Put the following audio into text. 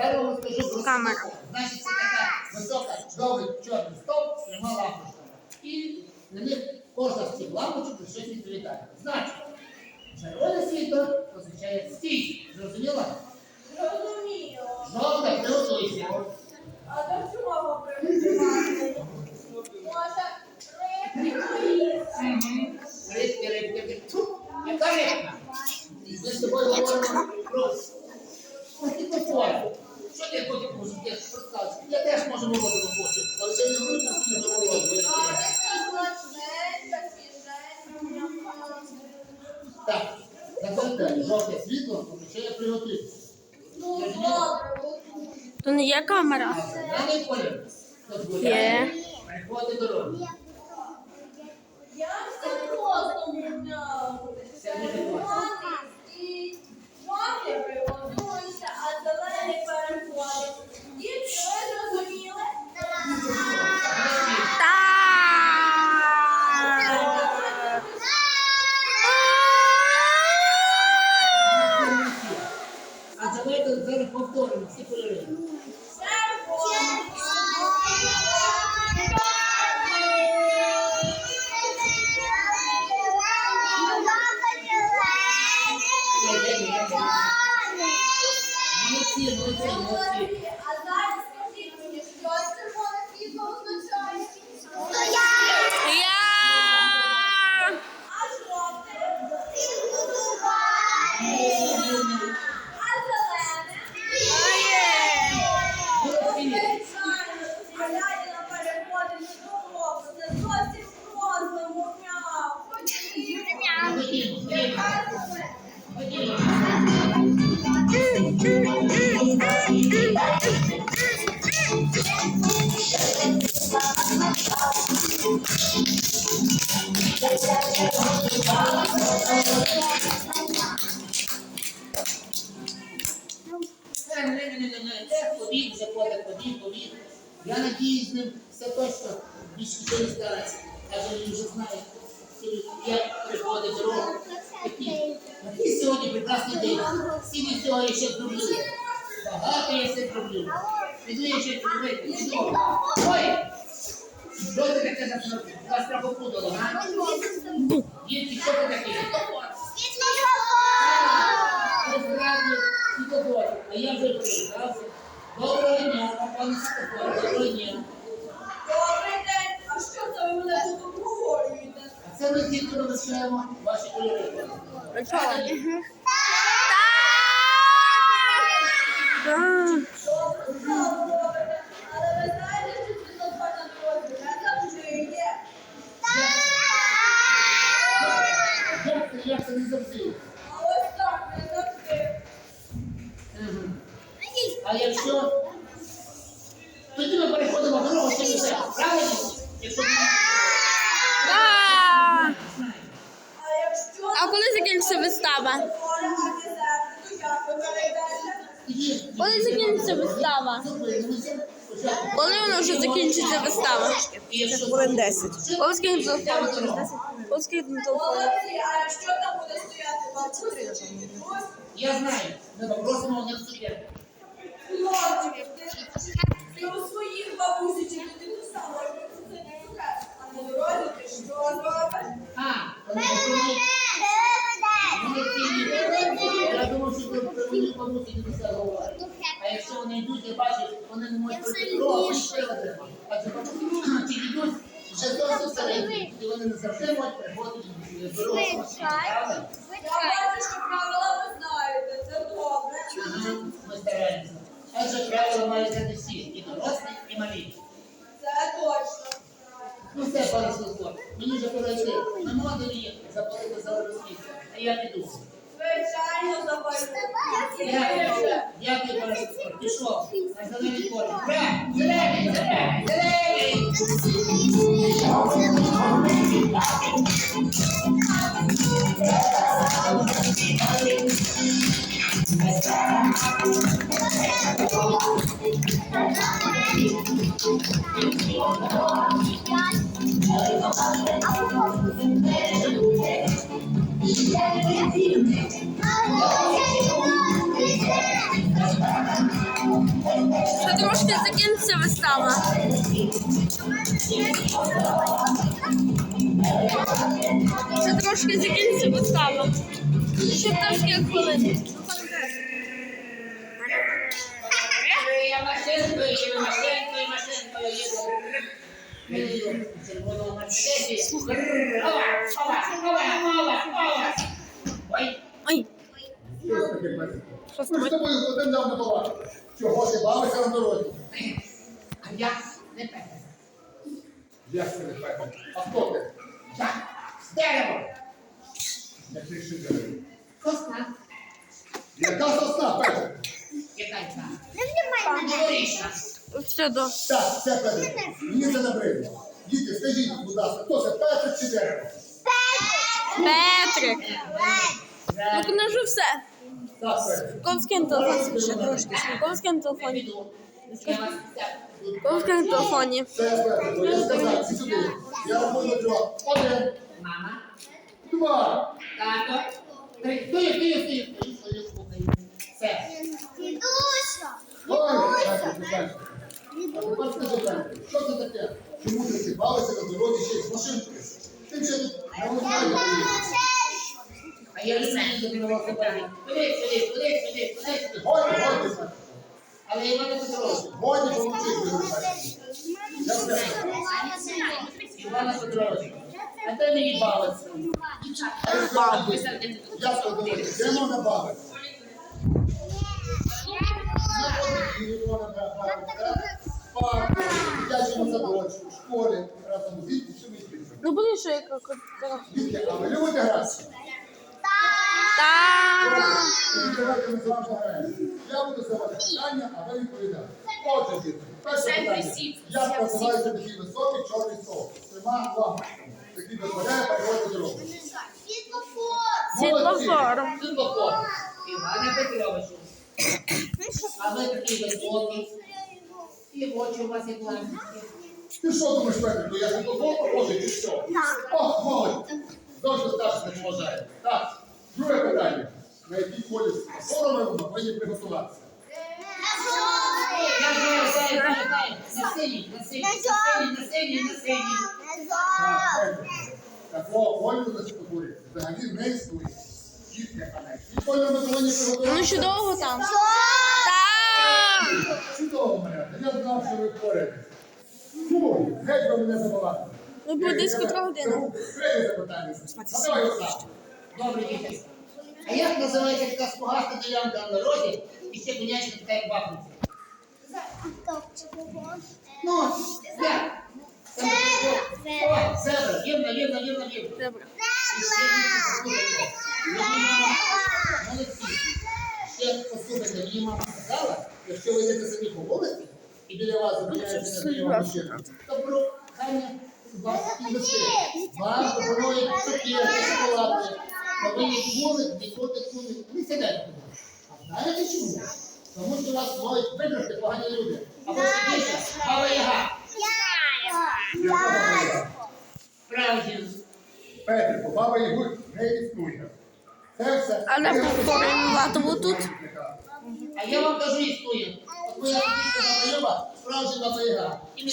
Зараз розкажу про Камера. світлофор. Значить, це така висока, довгий чорний стовп пряма трьома лампочками. І на них кожна з цих лампочок про щось відповідає. Значить, червоне світло означає стій. Зрозуміла? Зрозуміло. Жовте приготуйся. А до чого приготувати? Може, рибки поїсти? Рибки, рибки, рибки. Тьфу, Яка рибка? Ми з тобою говоримо про світлофор. Що ти потім можеш теж розказувати? Я теж можу хочу, але це не говорю жовте світло. То не є камера. Є. Приходить дорога. Молодці, молодці, молодці. А це ходіть, заходить, ходіть, ходіть. Я надіюсь, з ним все точно більше нічого не стараться. Адже він вже знає, як приходить дорога. Такий, сьогодні прекрасний день. Всі від цього я ще зроблю. Багато я все зроблю. Піду я ще зробити. Піду. Ой! Що ти таке за зробив? Вас страхопудало, га? Дітки, що ти таке? Насправді, світофор. А я вже приїхав. Доброго дня, пане світофор, доброго дня. Добрий день. А що це ви мене тут обговорюєте? А це ми тільки розчаємо ваші кольори. Так. Добре, добре. Але ви знаєте, що світлофор на дорозі не завжди є. Як це, як це не завжди? А ось так не завжди. Мгм. А якщо тоді ми переходимо Правильно? Так. А коли закінчиться вистава? Коли закінчиться вистава? Коли вона вже закінчиться вистава? Хвилин 10. Коли скинеться телефон? Коли скинеться телефон? А якщо там буде стояти? Я знаю, ми попросимо у них цукерки. Хлопчики, ти, ти у своїх бабусі чи ти дідуся можеш купити цукерки, а на дорозі ти що зробиш? А, вони. Я думаю, що ви мені бабусі не все говорять. А якщо вони йдуть, я бачу, вони не можуть пройти дорогу, і ще отримати. А це бабусі чи йдуть вже досить середні, і вони не завжди можуть приходити до дороги. Правда? Я бачу, що правила ви знаєте, це добре. Ми стараємося. Адже правила мають знати всі, малі. Це точно. Ну все, пане Славко, мені вже пора йти. На модулі запалити за розкіт, а я піду. Звичайно, запалю. Дякую, дякую, пане Пішов. на зелений поле. Ура! Зелений, зелений, зелений! Трошки закінчиться вистава. Ще трошки закінчиться вистава. Ще трошки хвилин. Я машинкою, я машинкою, машинкою їду. Їду Петро? що з тобою? дав не побачив. Чого ти бавишся на дорозі? а я не певна. Як це не Петро? А хто ти? Я з дерева. Який ще дерево? Сосна. Яка сосна, Петро? Яка? Новорічна. Все до. Так, це Петро. Мені це набридло. Діти, скажіть, будь ласка, хто це, Петро чи дерево? Петрик. Ну, книжу все. На телефоні. Ще трошки. Я вас Ковський на телефоні. Я рахую трьох. Один, Мама, два. тато, три. Стою, стою, слухаю. Все. Тепер скажи, Петро, що це таке? Чому ти ціпалися на дорозі ще з машинкою? Ти ще не розмовляєш. Годі, годі, Петрович, Годі Петро. Я все. Івана Петрович, а ти не їбалася. Я сказав, де можна бавити? Парку, дитячому садочку, в школі, разом з дітьми, що ми дітьми. Ну, були ще як. Дітки, а ви любите гратися? Я буду задавати питання, а ви відповідати. Отже, діти, перше питання. Як називається такий високий чорний стовп? з Трьома лампочками, який дозволяє проводити дорогу. Світлофор. Світлофор. Івана Петровичу. А ви такий високий. І очі у вас як лампочки. Ти що думаєш, Петрику, я не того похожий чи що? Ох, молодь! Завжди старший не поважає. Так, друге питання. На якій полі форумі ми повинні приготуватися? На синій, на синій, на синій, на синій, на синій. Так, Петрику. Такого кольору на світлофорі взагалі не існує. Дітки, а на якій ми повинні Ну, ще довго там. Так. Чудово, Марята, я знав, що ви впораєтесь. Ну, геть ви мене забалакали. Ну, буде десь котра. Третє запитання. А давай Остап. Добре, діти. А як називається така смугаста ділянка на дорозі і ще конячна така як бахнуться? Ну, як? О, зебра, вірно, вірно, вірно, вірно. Добре. І ще діти, послухайте. Мені мама, молодці. Ще послухайте, мені мама сказала, якщо ви йдете собі по вулиці, і біля вас зупиняється незнайома машина, то прохання вас підвести. Вам пропонують цукерки, шоколадки, то ви їх були, куди не сідайте. А знаєте чому? Тому що вас можуть вибрати погані люди. Або сидіться, баба яга. Справді. Петрику, баба Ягур не існує. Це все. А не повторюватиму тут. А я вам кажу історію. От моя сусідка баба Люба, справжня баба Яга.